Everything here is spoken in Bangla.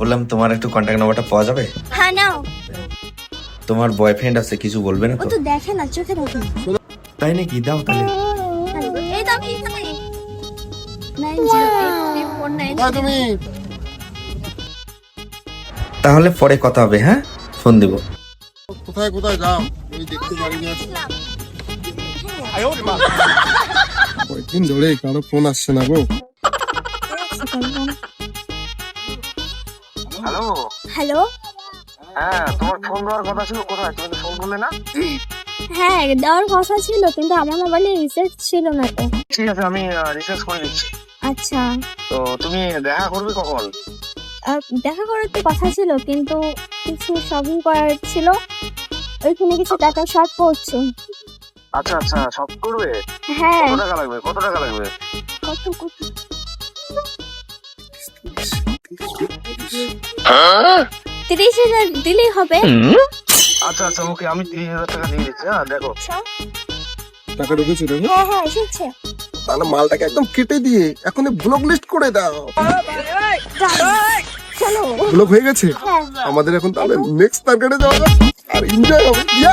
বললাম তোমার একটু কন্ট্যাক্ট নাম্বারটা পাওয়া যাবে? হ্যাঁ নাও। তোমার বয়ফ্রেন্ড আছে কিছু বলবে না তো? তো দেখে না চোখে দেখে তাই নাকি? দাও তাহলে। এই তো আমি এখানে। তাহলে পরে কথা হবে হ্যাঁ? ফোন দিব। কোথায় কোথায় যাও? আমি দেখতে পারিনি আজ কয়েকদিন ধরে কারও ফোন আসছে না গো হ্যালো? হ্যালো হ্যাঁ তোমার ফোন দেওয়ার কথা ছিল কোথায় তুমি তো ফোন করলে না হ্যাঁ দেওয়ার কথা ছিল কিন্তু আমার মোবাইলে রিচার্জ ছিল না তো। ঠিক আছে আমি রিসার্চ করে দিচ্ছি আচ্ছা। তো তুমি দেখা করবে কখন দেখা করার তো কথা ছিল, কিন্তু কিছু শপিং করার ছিল। ওইখানে কিছু টাকা শর্ট পড়ছে আচ্ছা আচ্ছা সব করবে? হ্যাঁ। কত টাকা লাগবে? কত টাকা লাগবে? কত কত? তিরিশ হাজার দিলেই হবে। আচ্ছা আচ্ছা ওকে আমি তিরিশ হাজার টাকা দিয়ে দিচ্ছি হ্যাঁ দেখো। টাকা ঢুকেছিল হ্যাঁ হ্যাঁ এসেছে। তাহলে মালটাকে একদম কেটে দিয়ে এখন ব্লক লিস্ট করে দাও। চলো। ব্লক হয়ে গেছে? হ্যাঁ আমাদের এখন তাহলে নেক্সট টার্গেটে যাওয়া যাক। আর এনজয় হবে। ইয়া!